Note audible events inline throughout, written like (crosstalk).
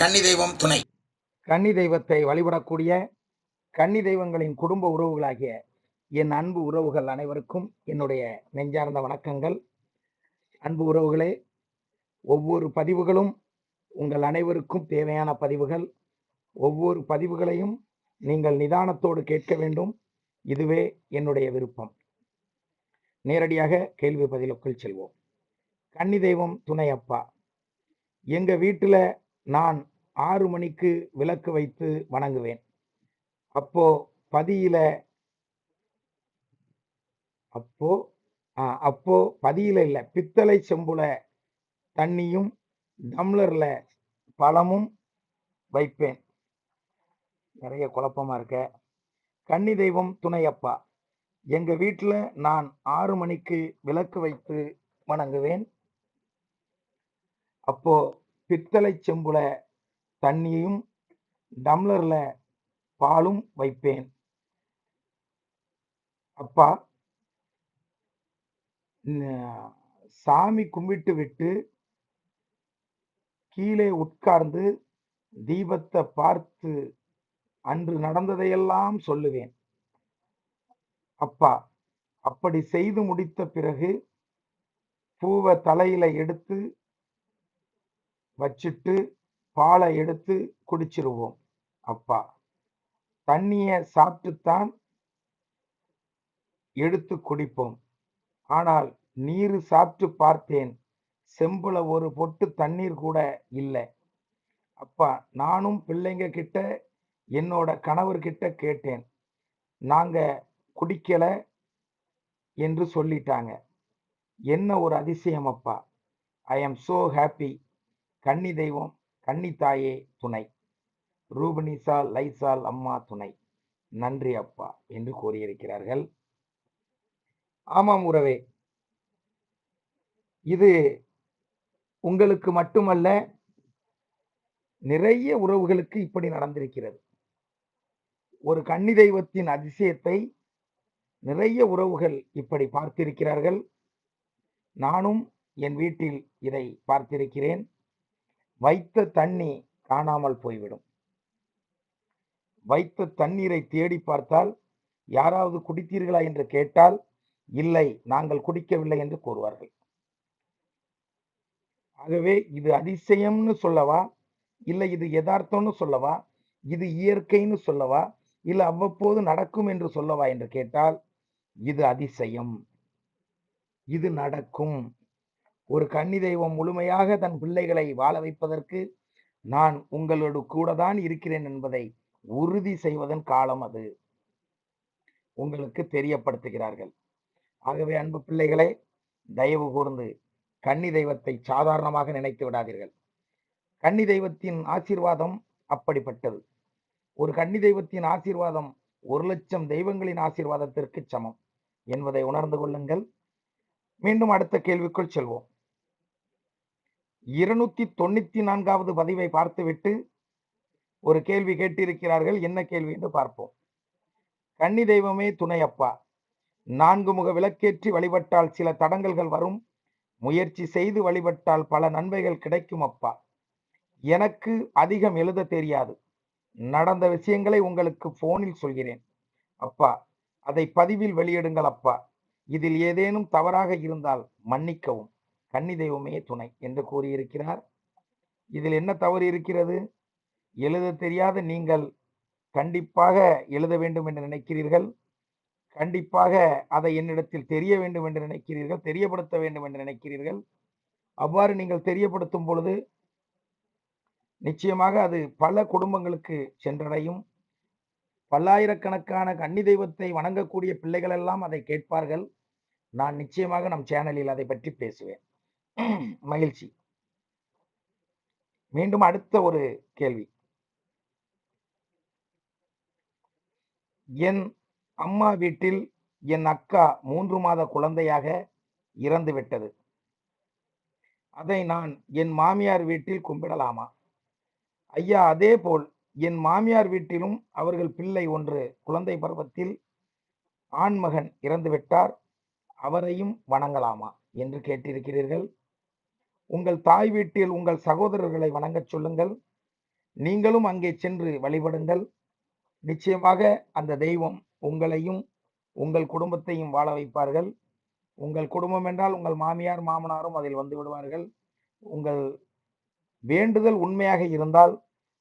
கன்னி தெய்வம் துணை. கன்னி தெய்வத்தை வழிபடக்கூடிய கன்னி தெய்வங்களின் குடும்ப உறவுகளாகிய என் அன்பு உறவுகள் அனைவருக்கும் என்னுடைய நெஞ்சார்ந்த வணக்கங்கள். அன்பு உறவுகளே ஒவ்வொரு பதிவுகளும் உங்கள் அனைவருக்கும் தேவையான பதிவுகள். ஒவ்வொரு பதிவுகளையும் நீங்கள் நிதானத்தோடு கேட்க வேண்டும். இதுவே என்னுடைய விருப்பம். நேரடியாக கேள்வி பதிலுக்குள் செல்வோம். கன்னி தெய்வம் துணை அப்பா எங்கள் வீட்டில் நான் ஆறு மணிக்கு விளக்கு வைத்து வணங்குவேன். அப்போ பதியில அப்போ அப்போ பதியில இல்லை பித்தளை செம்புல தண்ணியும் டம்ளர்ல பழமும் வைப்பேன். நிறைய குழப்பமா இருக்க. கன்னி தெய்வம் துணையப்பா எங்க வீட்டில் நான் ஆறு மணிக்கு விளக்கு வைத்து வணங்குவேன். அப்போ பித்தளை செம்புல தண்ணியும் டம்ளர்ல பாலும் வைப்பேன். அப்பா சாமி கும்பிட்டு விட்டு கீழே உட்கார்ந்து தீபத்தை பார்த்து அன்று நடந்ததையெல்லாம் சொல்லுவேன். அப்பா அப்படி செய்து முடித்த பிறகு பூவை தலையில எடுத்து வச்சுட்டு பாலை எடுத்து குடிச்சிருவோம். அப்பா தண்ணியை சாப்பிட்டுத்தான் எடுத்து குடிப்போம். ஆனால் நீர் சாப்பிட்டு பார்த்தேன் செம்புல ஒரு பொட்டு தண்ணீர் கூட இல்லை. அப்பா நானும் பிள்ளைங்க கிட்ட என்னோட கணவர்கிட்ட கேட்டேன். நாங்க குடிக்கல என்று சொல்லிட்டாங்க. என்ன ஒரு அதிசயம் அப்பா. ஐ ஆம் சோ ஹாப்பி கன்னி தெய்வம் கன்னி தாயே துணை. ரூபனிசால் லைசால் அம்மா துணை. நன்றி அப்பா என்று கூறியிருக்கிறார்கள். ஆமாம் உறவே. இது உங்களுக்கு மட்டுமல்ல நிறைய உறவுகளுக்கு இப்படி நடந்திருக்கிறது. ஒரு கன்னி தெய்வத்தின் அதிசயத்தை நிறைய உறவுகள் இப்படி பார்த்திருக்கிறார்கள். நானும் என் வீட்டில் இதை பார்த்திருக்கிறேன். வைத்த தண்ணி காணாமல் போய்விடும். வைத்த தண்ணீரை தேடி பார்த்தால் யாராவது குடித்தீர்களா என்று கேட்டால் இல்லை நாங்கள் குடிக்கவில்லை என்று கூறுவார்கள். ஆகவே இது அதிசயம்னு சொல்லவா? இல்லை இது யதார்த்தம்னு சொல்லவா? இது இயற்கைன்னு சொல்லவா? இல்லை அவ்வப்போது நடக்கும் என்று சொல்லவா என்று கேட்டால் இது அதிசயம். இது நடக்கும். ஒரு கன்னி தெய்வம் முழுமையாக தன் பிள்ளைகளை வாழ வைப்பதற்கு நான் உங்களோடு கூட தான் இருக்கிறேன் என்பதை உறுதி செய்வதன் காலம் அது. உங்களுக்கு தெரியப்படுத்துகிறார்கள். ஆகவே அன்பு பிள்ளைகளே தயவு கூர்ந்து கன்னி தெய்வத்தை சாதாரணமாக நினைத்து விடாதீர்கள். கன்னி தெய்வத்தின் ஆசீர்வாதம் அப்படிப்பட்டது. ஒரு கன்னி தெய்வத்தின் ஆசீர்வாதம் ஒரு லட்சம் தெய்வங்களின் ஆசீர்வாதத்திற்கு சமம் என்பதை உணர்ந்து கொள்ளுங்கள். மீண்டும் அடுத்த கேள்விக்குள் செல்வோம். இருநூத்தி தொண்ணூத்தி நான்காவது பதிவை பார்த்துவிட்டு ஒரு கேள்வி கேட்டிருக்கிறார்கள் என்ன கேள்வி என்று பார்ப்போம். கன்னி தெய்வமே துணையப்பா நான்கு முக விளக்கேற்றி வழிபட்டால் சில தடங்கல்கள் வரும். முயற்சி செய்து வழிபட்டால் பல நன்மைகள் கிடைக்கும் அப்பா. எனக்கு அதிகம் எழுத தெரியாது. நடந்த விஷயங்களை உங்களுக்கு போனில் சொல்கிறேன். அப்பா அதை பதிவில் வெளியிடுங்கள் அப்பா. இதில் ஏதேனும் தவறாக இருந்தால் மன்னிக்கவும். கன்னி தெய்வமே துணை என்று கூறியிருக்கிறார். இதில் என்ன தவறு இருக்கிறது? எழுத தெரியாத நீங்கள் கண்டிப்பாக எழுத வேண்டும் என்று நினைக்கிறீர்கள். கண்டிப்பாக அதை என்னிடத்தில் தெரிய வேண்டும் என்று நினைக்கிறீர்கள். தெரியப்படுத்த வேண்டும் என்று நினைக்கிறீர்கள். அவ்வாறு நீங்கள் தெரியப்படுத்தும் பொழுது நிச்சயமாக அது பல குடும்பங்களுக்கு சென்றடையும். பல்லாயிரக்கணக்கான கன்னி தெய்வத்தை வணங்கக்கூடிய பிள்ளைகள் எல்லாம் அதை கேட்பார்கள். நான் நிச்சயமாக நம் சேனலில் அதை பற்றி பேசுவேன். (clears throat) மகிழ்ச்சி. மீண்டும் அடுத்த ஒரு கேள்வி. என் அம்மா வீட்டில் என் அக்கா மூன்று மாத குழந்தையாக இறந்துவிட்டது அதை நான் என் மாமியார் வீட்டில் கும்பிடலாமா? ஐயா அதே போல் என் மாமியார் வீட்டிலும் அவர்கள் பிள்ளை ஒன்று குழந்தை பருவத்தில் ஆண்மகன் இறந்துவிட்டார் அவரையும் வணங்கலாமா? என்று கேட்டிருக்கிறீர்கள். உங்கள் தாய் வீட்டில் உங்கள் சகோதரர்களை வணங்கச் சொல்லுங்கள். நீங்களும் அங்கே சென்று வழிபடுங்கள். நிச்சயமாக அந்த தெய்வம் உங்களையும் உங்கள் குடும்பத்தையும் வாழ வைப்பார்கள். உங்கள் குடும்பம் என்றால் உங்கள் மாமியார் மாமனாரும் அதில் வந்து விடுவார்கள். உங்கள் வேண்டுதல் உண்மையாக இருந்தால்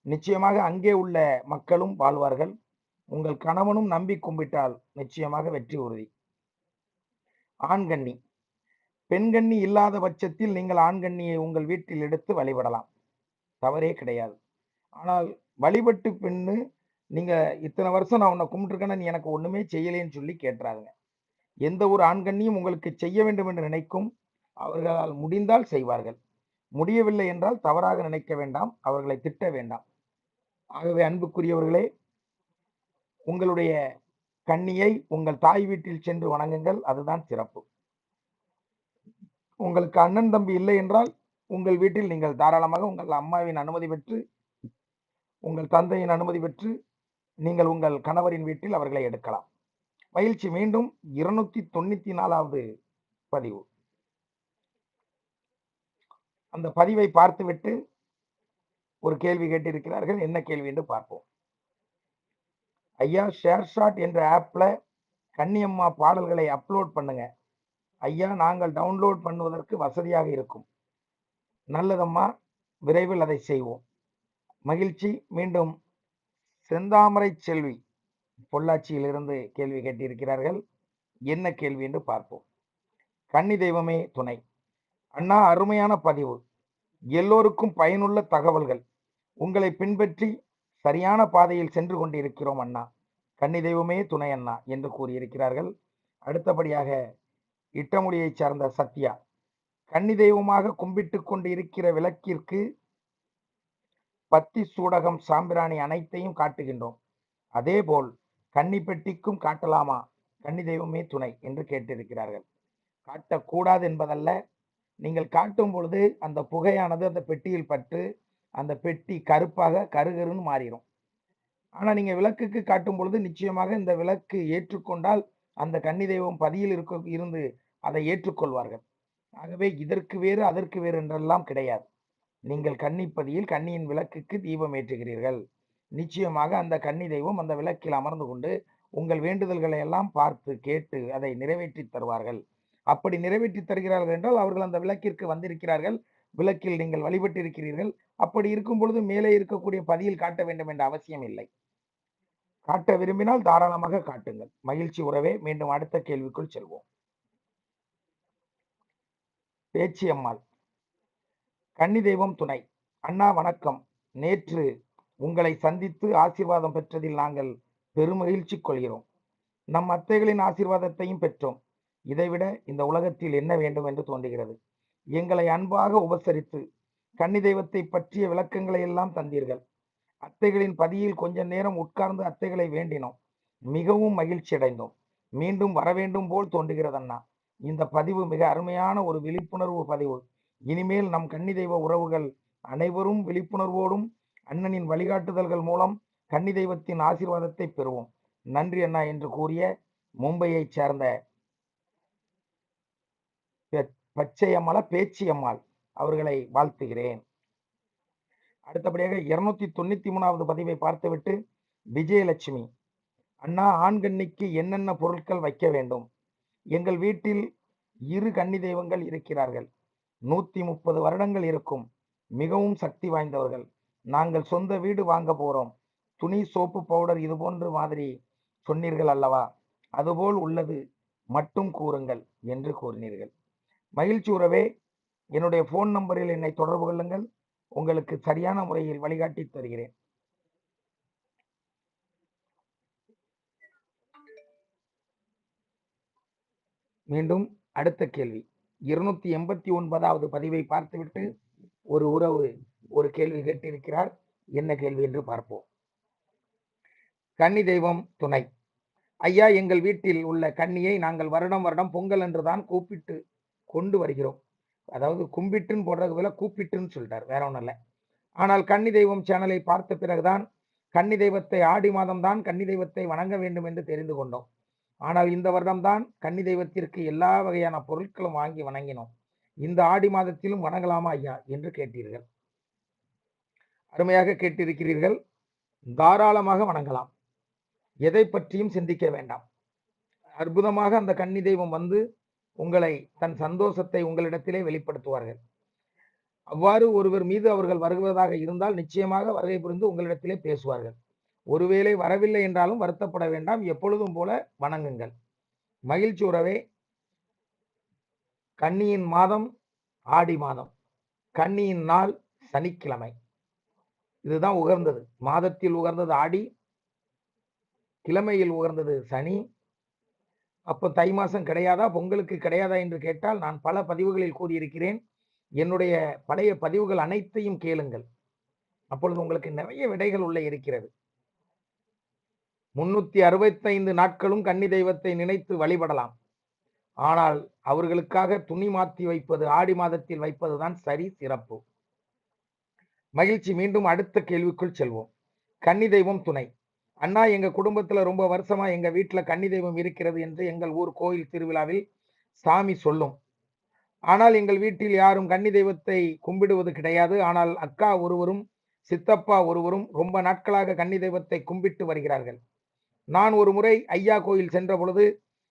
நிச்சயமாக அங்கே உள்ள மக்களும் வாழ்வார்கள். உங்கள் கணவனும் நம்பி கும்பிட்டால் நிச்சயமாக வெற்றி உறுதி. ஆண்கண்ணி பெண்கண்ணி இல்லாத பட்சத்தில் நீங்கள் ஆண்கண்ணியை உங்கள் வீட்டில் எடுத்து வழிபடலாம். தவறே கிடையாது. ஆனால் வழிபட்டு பெண்ணு நீங்கள் இத்தனை வருஷம் நான் உன்னை கும்பிட்டுருக்கேன்னு நீ எனக்கு ஒன்றுமே செய்யலேன்னு சொல்லி கேட்டுறாங்க எந்த ஒரு ஆண்கண்ணியும் உங்களுக்கு செய்ய வேண்டும் என்று நினைக்கும் அவர்களால் முடிந்தால் செய்வார்கள். முடியவில்லை என்றால் தவறாக நினைக்க வேண்டாம் அவர்களை திட்ட வேண்டாம். ஆகவே அன்புக்குரியவர்களே உங்களுடைய கண்ணியை உங்கள் தாய் வீட்டில் சென்று வணங்குங்கள் அதுதான் சிறப்பு. உங்களுக்கு அண்ணன் தம்பி இல்லை என்றால் உங்கள் வீட்டில் நீங்கள் தாராளமாக உங்கள் அம்மாவின் அனுமதி பெற்று உங்கள் தந்தையின் அனுமதி பெற்று நீங்கள் உங்கள் கணவரின் வீட்டில் அவர்களை எடுக்கலாம். பயிற்சி மீண்டும் இருநூத்தி தொண்ணூத்தி நாலாவது பதிவு. அந்த பதிவை பார்த்துவிட்டு ஒரு கேள்வி கேட்டிருக்கிறார்கள். என்ன கேள்வி என்று பார்ப்போம். ஐயா ஷேர் ஷாட் என்ற ஆப்ல கன்னியம்மா பாடல்களை அப்லோட் பண்ணுங்க. ஐயா நாங்கள் டவுன்லோட் பண்ணுவதற்கு வசதியாக இருக்கும். நல்லதம்மா விரைவில் அதை செய்வோம். மகிழ்ச்சி. மீண்டும் செந்தாமரை செல்வி பொள்ளாச்சியிலிருந்து கேள்வி கேட்டிருக்கிறார்கள். என்ன கேள்வி என்று பார்ப்போம். கன்னி தெய்வமே துணை. அண்ணா அருமையான பதிவு. எல்லோருக்கும் பயனுள்ள தகவல்கள். உங்களை பின்பற்றி சரியான பாதையில் சென்று கொண்டிருக்கிறோம் அண்ணா. கன்னி தெய்வமே துணை அண்ணா என்று கூறியிருக்கிறார்கள். அடுத்தபடியாக இட்டமுடியைச் சார்ந்த சத்யா. கன்னி தெய்வமாக கும்பிட்டு கொண்டு இருக்கிற விளக்கிற்கு பத்தி சூடகம் சாம்பிராணி அனைத்தையும் காட்டுகின்றோம். அதேபோல் கன்னி பெட்டிக்கும் காட்டலாமா? கன்னி தெய்வமே துணை என்று கேட்டிருக்கிறார்கள். காட்டக்கூடாது என்பதல்ல. நீங்கள் காட்டும் பொழுது அந்த புகையானது அந்த பெட்டியில் பற்று அந்த பெட்டி கருப்பாக கருகருன்னு மாறிடும். ஆனால் நீங்கள் விளக்குக்கு காட்டும் பொழுது நிச்சயமாக இந்த விளக்கு ஏற்றுக்கொண்டால் அந்த கன்னி தெய்வம் பதியில் இருக்க இருந்து அதை ஏற்றுக்கொள்வார்கள். ஆகவே இதற்கு வேறு அதற்கு வேறு என்றெல்லாம் கிடையாது. நீங்கள் கன்னிப்பதியில் கன்னியின் விளக்குக்கு தீபம் ஏற்றுகிறீர்கள். நிச்சயமாக அந்த கன்னி தெய்வம் அந்த விளக்கில் அமர்ந்து கொண்டு உங்கள் வேண்டுதல்களை எல்லாம் பார்த்து கேட்டு அதை நிறைவேற்றி தருவார்கள். அப்படி நிறைவேற்றி தருகிறார்கள் என்றால் அவர்கள் அந்த விளக்கிற்கு வந்திருக்கிறார்கள். விளக்கில் நீங்கள் வழிபட்டு இருக்கிறீர்கள் அப்படி இருக்கும் பொழுது மேலே இருக்கக்கூடிய பதியில் காட்ட வேண்டும் என்ற அவசியம் இல்லை. காட்ட விரும்பினால் தாராளமாக காட்டுங்கள். மகிழ்ச்சி உறவே மீண்டும் அடுத்த கேள்விக்குள் செல்வோம். பேச்சியம்மாள் கன்னி தெய்வம் துணை. அண்ணா வணக்கம். நேற்று உங்களை சந்தித்து ஆசீர்வாதம் பெற்றதில் நாங்கள் பெருமகிழ்ச்சி கொள்கிறோம். நம் அத்தைகளின் ஆசீர்வாதத்தையும் பெற்றோம். இதைவிட இந்த உலகத்தில் என்ன வேண்டும் என்று தோன்றுகிறது? எங்களை அன்பாக உபசரித்து கன்னி தெய்வத்தை பற்றிய விளக்கங்களை எல்லாம் தந்தீர்கள். அத்தைகளின் பதியில் கொஞ்ச நேரம் உட்கார்ந்து அத்தைகளை வேண்டினோம். மிகவும் மகிழ்ச்சி அடைந்தோம். மீண்டும் வரவேண்டும் போல் தோன்றுகிறதண்ணா. இந்த பதிவு மிக அருமையான ஒரு விழிப்புணர்வு பதிவு. இனிமேல் நம் கன்னி தெய்வ உறவுகள் அனைவரும் விழிப்புணர்வோடும் அண்ணனின் வழிகாட்டுதல்கள் மூலம் கன்னி தெய்வத்தின் ஆசீர்வாதத்தை பெறுவோம். நன்றி அண்ணா என்று கூறிய மும்பையைச் சேர்ந்த பச்சையம்மாள பேச்சியம்மாள் அவர்களை வாழ்த்துகிறேன். அடுத்தபடியாக இருநூத்தி தொண்ணூத்தி மூணாவது பதிவை பார்த்துவிட்டு விஜயலட்சுமி. அண்ணா ஆண்கண்ணிக்கு என்னென்ன பொருட்கள் வைக்க வேண்டும்? எங்கள் வீட்டில் இரு கன்னி தெய்வங்கள் இருக்கிறார்கள். நூத்தி முப்பது வருடங்கள் இருக்கும். மிகவும் சக்தி வாய்ந்தவர்கள். நாங்கள் சொந்த வீடு வாங்க போறோம். துணி சோப்பு பவுடர் இது போன்ற மாதிரி சொன்னீர்கள் அல்லவா? அதுபோல் உள்ளது. மட்டும் கூறுங்கள் என்று கூறினீர்கள். மகிழ்ச்சி உறவே என்னுடைய ஃபோன் நம்பரில் என்னை தொடர்பு கொள்ளுங்கள். உங்களுக்கு சரியான முறையில் வழிகாட்டி தருகிறேன். மீண்டும் அடுத்த கேள்வி. இருநூத்தி எண்பத்தி ஒன்பதாவது பதிவை பார்த்துவிட்டு ஒரு உறவு ஒரு கேள்வி கேட்டிருக்கிறார். என்ன கேள்வி என்று பார்ப்போம். கன்னி தெய்வம் துணை. ஐயா எங்கள் வீட்டில் உள்ள கன்னியை நாங்கள் வருடம் வருடம் பொங்கல் என்றுதான் கூப்பிட்டு கொண்டு வருகிறோம். அதாவது கும்பிட்டுன்னு போடுறது போல கூப்பிட்டுன்னு சொல்லிட்டார். வேற ஒன்றும் இல்லை. ஆனால் கன்னி தெய்வம் சேனலை பார்த்த பிறகுதான் கன்னி தெய்வத்தை ஆடி மாதம்தான் கன்னி தெய்வத்தை வணங்க வேண்டும் என்று தெரிந்து கொண்டோம். ஆனால் இந்த வருடம்தான் கன்னி தெய்வத்திற்கு எல்லா வகையான பொருட்களும் வாங்கி வணங்கினோம். இந்த ஆடி மாதத்திலும் வணங்கலாமா ஐயா என்று கேட்டீர்கள். அருமையாக கேட்டிருக்கிறீர்கள். தாராளமாக வணங்கலாம். எதை பற்றியும் சிந்திக்க வேண்டாம். அற்புதமாக அந்த கன்னி தெய்வம் வந்து உங்களை தன் சந்தோஷத்தை உங்களிடத்திலே வெளிப்படுத்துவார்கள். அவ்வாறு ஒருவர் மீது அவர்கள் வருவதாக இருந்தால் நிச்சயமாக வருகை புரிந்து உங்களிடத்திலே பேசுவார்கள். ஒருவேளை வரவில்லை என்றாலும் வருத்தப்பட வேண்டாம் எப்பொழுதும் போல வணங்குங்கள். மகிழ்ச்சி உறவே கன்னியின் மாதம் ஆடி மாதம். கன்னியின் நாள் சனிக்கிழமை. இதுதான் உகர்ந்தது. மாதத்தில் உகர்ந்தது ஆடி கிழமையில் உகர்ந்தது சனி அப்போ தை மாதம் கிடையாதா? பொங்கலுக்கு கிடையாதா? என்று கேட்டால் நான் பல பதிவுகளில் கூறியிருக்கிறேன். என்னுடைய பழைய பதிவுகள் அனைத்தையும் கேளுங்கள். அப்பொழுது உங்களுக்கு நிறைய விடைகள் உள்ள இருக்கிறது. முன்னூத்தி அறுபத்தைந்து நாட்களும் கன்னி தெய்வத்தை நினைத்து வழிபடலாம். ஆனால் அவர்களுக்காக துணி மாற்றி வைப்பது ஆடி மாதத்தில் வைப்பதுதான் சரி சிறப்பு. மகிழ்ச்சி. மீண்டும் அடுத்த கேள்விக்குள் செல்வோம். கன்னி தெய்வம் துணை. அண்ணா எங்கள் குடும்பத்தில் ரொம்ப வருஷமாக எங்கள் வீட்டில் கன்னி தெய்வம் இருக்கிறது என்று எங்கள் ஊர் கோயில் திருவிழாவில் சாமி சொல்லும். ஆனால் எங்கள் வீட்டில் யாரும் கன்னி தெய்வத்தை கும்பிடுவது கிடையாது. ஆனால் அக்கா ஒருவரும் சித்தப்பா ஒருவரும் ரொம்ப நாட்களாக கன்னி தெய்வத்தை கும்பிட்டு வருகிறார்கள். நான் ஒரு முறை ஐயா கோயில் சென்ற பொழுது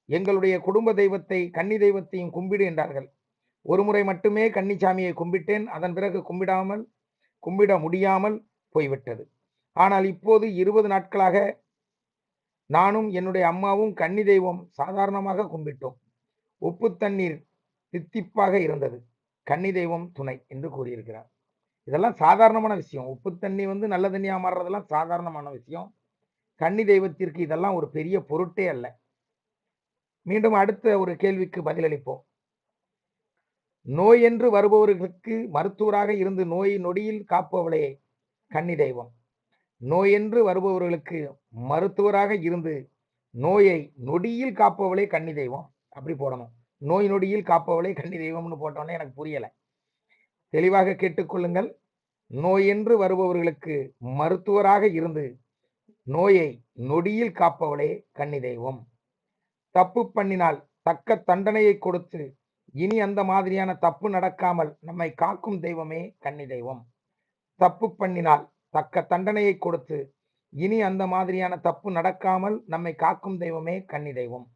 எங்களுடைய குடும்ப தெய்வத்தை கன்னி தெய்வத்தையும் கும்பிடு என்றார்கள். ஒரு முறை மட்டுமே கன்னிசாமியை கும்பிட்டேன். அதன் பிறகு கும்பிடாமல் கும்பிட முடியாமல் போய்விட்டது. ஆனால் இப்போது இருபது நாட்களாக நானும் என்னுடைய அம்மாவும் கன்னி தெய்வம் சாதாரணமாக கும்பிட்டோம். உப்பு தண்ணீர் தித்திப்பாக இருந்தது. கன்னி தெய்வம் துணை என்று கூறியிருக்கிறார். இதெல்லாம் சாதாரணமான விஷயம். உப்பு தண்ணி வந்து நல்ல தண்ணியாக மாறுறதெல்லாம் சாதாரணமான விஷயம். கன்னி தெய்வத்திற்கு இதெல்லாம் ஒரு பெரிய பொருட்டே அல்ல. மீண்டும் அடுத்த ஒரு கேள்விக்கு பதிலளிப்போம். நோய் என்று வருபவர்களுக்கு மருத்துவராக இருந்து நோய் நொடியில் காப்பவளே கன்னி தெய்வம். நோயென்று வருபவர்களுக்கு மருத்துவராக இருந்து நோயை நொடியில் காப்பவளே கன்னி தெய்வம். அப்படி போடணும். நோய் நொடியில் காப்பவளே கன்னி தெய்வம்னு போட்டோன்னே எனக்கு புரியலை. தெளிவாக கேட்டுக்கொள்ளுங்கள். நோயென்று வருபவர்களுக்கு மருத்துவராக இருந்து நோயை நொடியில் காப்பவளே கன்னி தெய்வம். தப்பு பண்ணினால் தக்க தண்டனையை கொடுத்து இனி அந்த மாதிரியான தப்பு நடக்காமல் நம்மை காக்கும் தெய்வமே கன்னி தெய்வம். தப்பு பண்ணினால் தக்க தண்டனையை கொடுத்து இனி அந்த மாதிரியான தப்பு நடக்காமல் நம்மை காக்கும் தெய்வமே கன்னி தெய்வம்.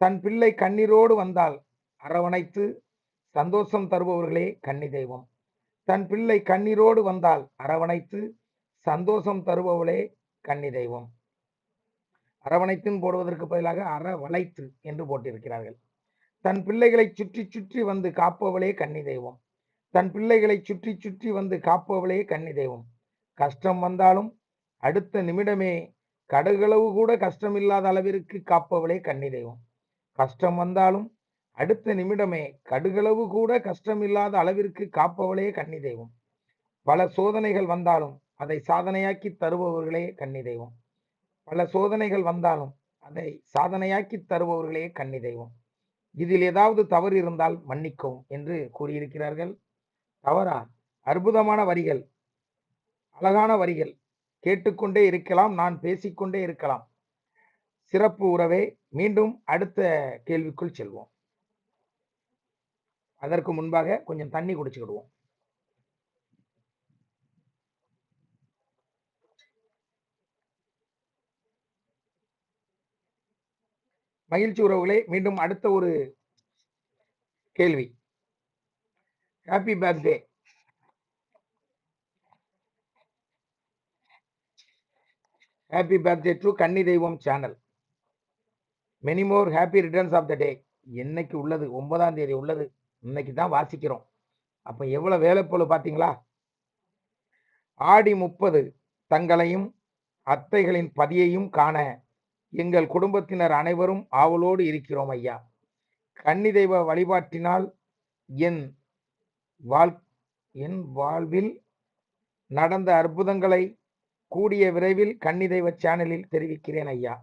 தன் பிள்ளை கண்ணீரோடு வந்தால் அரவணைத்து சந்தோஷம் தருபவர்களே கன்னி தெய்வம். தன் பிள்ளை கண்ணீரோடு வந்தால் அரவணைத்து சந்தோஷம் தருபவளே கன்னி தெய்வம். அரவணைத்துன்னு போடுவதற்கு பதிலாக அறவளைத்து என்று போட்டிருக்கிறார்கள். தன் பிள்ளைகளை சுற்றி சுற்றி வந்து காப்பவளே கன்னி தெய்வம். தன் பிள்ளைகளை சுற்றி சுற்றி வந்து காப்பவளே கன்னி தெய்வம். கஷ்டம் வந்தாலும் அடுத்த நிமிடமே கடுகளவு கூட கஷ்டம் இல்லாத அளவிற்கு காப்பவளே கன்னி தெய்வம். கஷ்டம் வந்தாலும் அடுத்த நிமிடமே கடுகளவு கூட கஷ்டம் இல்லாத அளவிற்கு காப்பவளே கன்னி தெய்வம். பல சோதனைகள் வந்தாலும் அதை சாதனையாக்கி தருபவர்களே கன்னி தெய்வம். பல சோதனைகள் வந்தாலும் அதை சாதனையாக்கி தருபவர்களே கன்னி தெய்வம். இதில் ஏதாவது தவறு இருந்தால் மன்னிக்கவும் என்று கூறியிருக்கிறார்கள். தவறா? அற்புதமான வரிகள். அழகான வரிகள். கேட்டுக்கொண்டே இருக்கலாம் நான் பேசிக்கொண்டே இருக்கலாம். சிறப்பு உறவே மீண்டும் அடுத்த கேள்விக்குள் செல்வோம். அதற்கு முன்பாக கொஞ்சம் தண்ணி குடிச்சுக்கிடுவோம். மகிழ்ச்சி உறவுகளை மீண்டும் அடுத்த ஒரு கேள்வி. Happy birthday happy birthday to Kanni Deivam channel many more happy returns of the day என்னைக்கு உள்ளது? ஒன்பதாம் தேதி உள்ளது. இன்னைக்கு தான் வாசிக்கிறோம். அப்போ எவ்வளோ வேலைப்போல பார்த்தீங்களா? ஆடி முப்பது தங்களையும் அத்தைகளின் பதியையும் காண எங்கள் குடும்பத்தினர் அனைவரும் ஆவலோடு இருக்கிறோம் ஐயா. கன்னி தெய்வ வழிபாட்டினால் என் வாழ் என் வாழ்வில் நடந்த அற்புதங்களை கூடிய விரைவில் கன்னி தெய்வ சேனலில் தெரிவிக்கிறேன் ஐயா.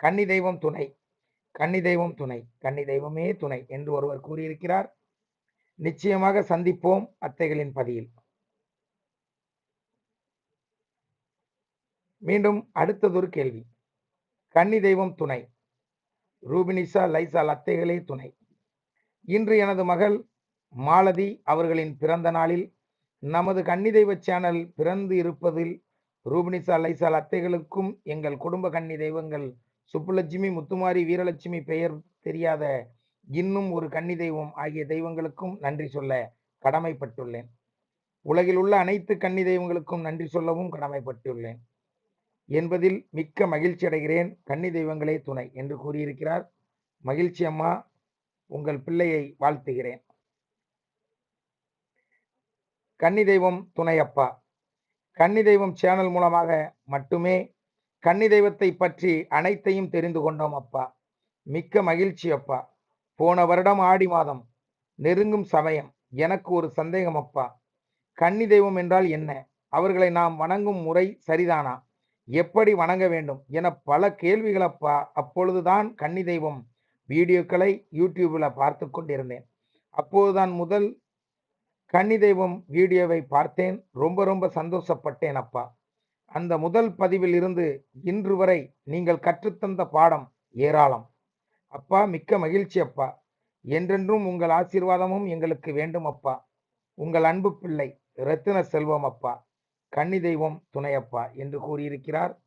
கன்னி தெய்வம் துணை. கன்னி தெய்வம் துணை. கன்னி தெய்வமே துணை என்று ஒருவர் கூறியிருக்கிறார். நிச்சயமாக சந்திப்போம் அத்தைகளின் பதியில். மீண்டும் அடுத்ததொரு கேள்வி. கன்னி தெய்வம் துணை. ரூபினிசா லைசால் அத்தைகளே துணை. இன்று எனது மகள் மாலதி அவர்களின் பிறந்த நாளில் நமது கன்னிதெய்வ சேனல் பிறந்து இருப்பதில் ரூபினிசா லைசால் அத்தைகளுக்கும் எங்கள் குடும்ப கன்னி தெய்வங்கள் சுப்புலட்சுமி முத்துமாரி வீரலட்சுமி பெயர் தெரியாத இன்னும் ஒரு கன்னி தெய்வம் ஆகிய தெய்வங்களுக்கும் நன்றி சொல்ல கடமைப்பட்டுள்ளேன். உலகில் உள்ள அனைத்து கன்னி தெய்வங்களுக்கும் நன்றி சொல்லவும் கடமைப்பட்டுள்ளேன். என்பதில் மிக்க மகிழ்ச்சி அடைகிறேன். கன்னி தெய்வங்களே துணை என்று கூறியிருக்கிறார். மகிழ்ச்சி அம்மா உங்கள் பிள்ளையை வாழ்த்துகிறேன். கன்னி தெய்வம் துணையப்பா கன்னி தெய்வம் சேனல் மூலமாக மட்டுமே கன்னி தெய்வத்தை பற்றி அனைத்தையும் தெரிந்து கொண்டோம் அப்பா. மிக்க மகிழ்ச்சி அப்பா. போன வருடம் ஆடி மாதம் நெருங்கும் சமயம். எனக்கு ஒரு சந்தேகம் அப்பா. கன்னி தெய்வம் என்றால் என்ன? அவர்களை நாம் வணங்கும் முறை சரிதானா? எப்படி வணங்க வேண்டும் என பல கேள்விகள் அப்பா. அப்பொழுதுதான் கன்னி தெய்வம் வீடியோக்களை யூடியூப்ல பார்த்து கொண்டிருந்தேன். அப்போதுதான் முதல் கன்னி தெய்வம் வீடியோவை பார்த்தேன். ரொம்ப ரொம்ப சந்தோஷப்பட்டேன் அப்பா. அந்த முதல் பதிவில் இருந்து இன்று வரை நீங்கள் கற்றுத்தந்த பாடம் ஏராளம். அப்பா மிக்க மகிழ்ச்சி அப்பா. என்றென்றும் உங்கள் ஆசீர்வாதமும் எங்களுக்கு வேண்டும் அப்பா. உங்கள் அன்பு பிள்ளை ரத்தின செல்வம் அப்பா. கன்னி தெய்வம் துணையப்பா என்று கூறியிருக்கிறார்.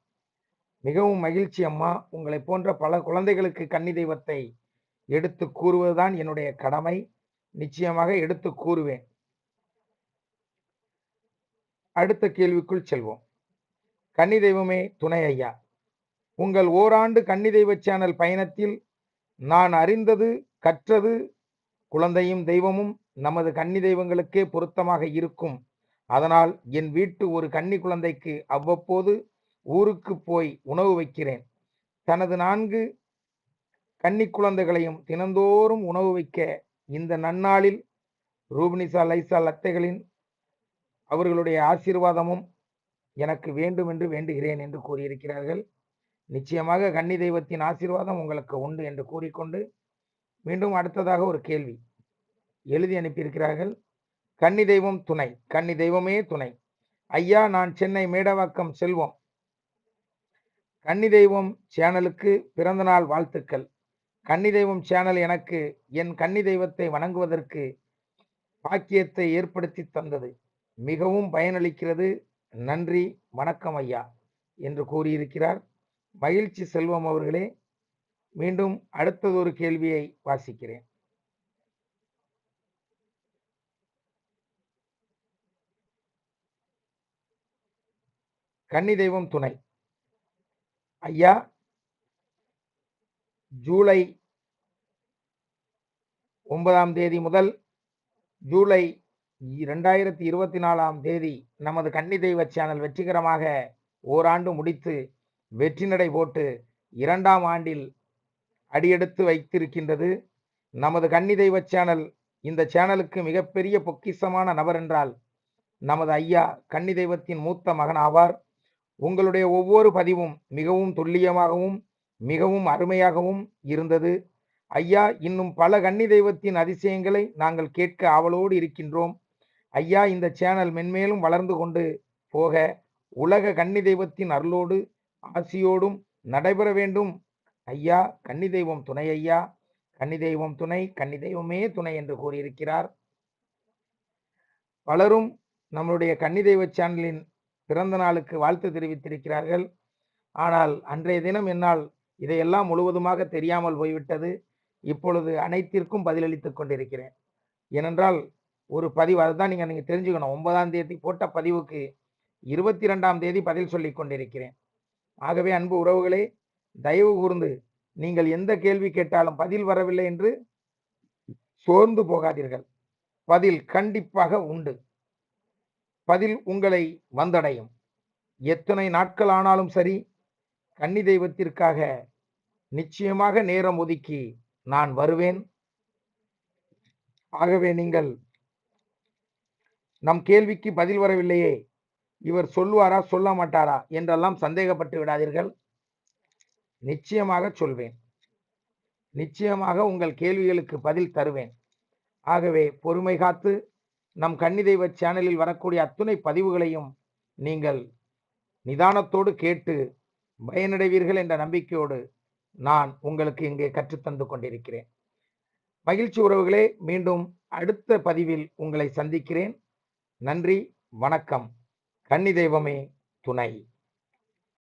மிகவும் மகிழ்ச்சி அம்மா. உங்களை போன்ற பல குழந்தைகளுக்கு கன்னி தெய்வத்தை எடுத்து கூறுவதுதான் என்னுடைய கடமை. நிச்சயமாக எடுத்து கூறுவேன். அடுத்த கேள்விக்குள் செல்வோம். கன்னி தெய்வமே துணை ஐயா. உங்கள் ஓராண்டு கன்னி தெய்வ சேனல் பயணத்தில் நான் அறிந்தது கற்றது குழந்தையும் தெய்வமும் நமது கன்னி தெய்வங்களுக்கே பொருத்தமாக இருக்கும். அதனால் என் வீட்டு ஒரு கன்னி குழந்தைக்கு அவ்வப்போது ஊருக்கு போய் உணவு வைக்கிறேன். தனது நான்கு கன்னி குழந்தைகளையும் தினந்தோறும் உணவு வைக்க இந்த நன்னாளில் ரூபினிசா லைசா லத்தைகளின் அவர்களுடைய ஆசீர்வாதமும் எனக்கு வேண்டும் என்று வேண்டுகிறேன் என்று கூறியிருக்கிறார்கள். நிச்சயமாக கன்னி தெய்வத்தின் ஆசீர்வாதம் உங்களுக்கு உண்டு என்று கூறிக்கொண்டு மீண்டும் அடுத்ததாக ஒரு கேள்வி எழுதி அனுப்பியிருக்கிறார்கள். கன்னி தெய்வம் துணை கன்னி தெய்வமே துணை. ஐயா நான் சென்னை மேடவாக்கம் செல்வோம். கன்னி தெய்வம் சேனலுக்கு பிறந்தநாள் வாழ்த்துக்கள். கன்னி தெய்வம் சேனல் எனக்கு என் கன்னி தெய்வத்தை வணங்குவதற்கு பாக்கியத்தை ஏற்படுத்தி தந்தது. மிகவும் பயனளிக்கிறது. நன்றி வணக்கம் ஐயா என்று கூறியிருக்கிறார். மகிழ்ச்சி செல்வம் அவர்களே. மீண்டும் அடுத்தது ஒரு கேள்வியை வாசிக்கிறேன். கன்னி தெய்வம் துணை. ஐயா ஜூலை ஒன்பதாம் தேதி முதல் ஜூலை இரண்டாயிரத்தி இருபத்தி நாலாம் தேதி நமது கன்னி தெய்வ சேனல் வெற்றிகரமாக ஓராண்டு முடித்து வெற்றி நடை போட்டு இரண்டாம் ஆண்டில் அடியெடுத்து வைத்திருக்கின்றது. நமது கன்னி தெய்வ சேனல் இந்த சேனலுக்கு மிகப்பெரிய பொக்கிசமான நபர் என்றால் நமது ஐயா கன்னி தெய்வத்தின் மூத்த மகன் ஆவார். உங்களுடைய ஒவ்வொரு பதிவும் மிகவும் துல்லியமாகவும் மிகவும் அருமையாகவும் இருந்தது. ஐயா இன்னும் பல கன்னி தெய்வத்தின் அதிசயங்களை நாங்கள் கேட்க ஆவலோடு இருக்கின்றோம். ஐயா இந்த சேனல் மென்மேலும் வளர்ந்து கொண்டு போக உலக கன்னி தெய்வத்தின் அருளோடு ஆசியோடும் நடைபெற வேண்டும். ஐயா கன்னி தெய்வம் துணை ஐயா. கன்னி தெய்வம் துணை கன்னி தெய்வமே துணை என்று கூறியிருக்கிறார். பலரும் நம்மளுடைய கன்னி தெய்வ சேனலின் பிறந்த நாளுக்கு வாழ்த்து தெரிவித்திருக்கிறார்கள். ஆனால் அன்றைய தினம் என்னால் இதையெல்லாம் முழுவதுமாக தெரியாமல் போய்விட்டது. இப்பொழுது அனைத்திற்கும் பதிலளித்துக் கொண்டிருக்கிறேன். ஏனென்றால் ஒரு பதிவு அதுதான் நீங்கள் நீங்கள் தெரிஞ்சுக்கணும். ஒன்பதாம் தேதி போட்ட பதிவுக்கு இருபத்தி ரெண்டாம் தேதி பதில் சொல்லி கொண்டிருக்கிறேன். ஆகவே அன்பு உறவுகளே தயவு கூர்ந்து நீங்கள் எந்த கேள்வி கேட்டாலும் பதில் வரவில்லை என்று சோர்ந்து போகாதீர்கள். பதில் கண்டிப்பாக உண்டு. பதில் உங்களை வந்தடையும். எத்தனை நாட்கள் ஆனாலும் சரி கன்னி தெய்வத்திற்காக நிச்சயமாக நேரம் ஒதுக்கி நான் வருவேன். ஆகவே நீங்கள் நம் கேள்விக்கு பதில் வரவில்லையே. இவர் சொல்லுவாரா சொல்ல மாட்டாரா என்றெல்லாம் சந்தேகப்பட்டு விடாதீர்கள். நிச்சயமாக சொல்வேன். நிச்சயமாக உங்கள் கேள்விகளுக்கு பதில் தருவேன். ஆகவே பொறுமை காத்து நம் கன்னிதெய்வ சேனலில் வரக்கூடிய அத்துணை பதிவுகளையும் நீங்கள் நிதானத்தோடு கேட்டு பயனடைவீர்கள் என்ற நம்பிக்கையோடு நான் உங்களுக்கு இங்கே கற்றுத்தந்து கொண்டிருக்கிறேன். மகிழ்ச்சி உறவுகளே மீண்டும் அடுத்த பதிவில் உங்களை சந்திக்கிறேன். நன்றி வணக்கம். கன்னி தெய்வமே துணை.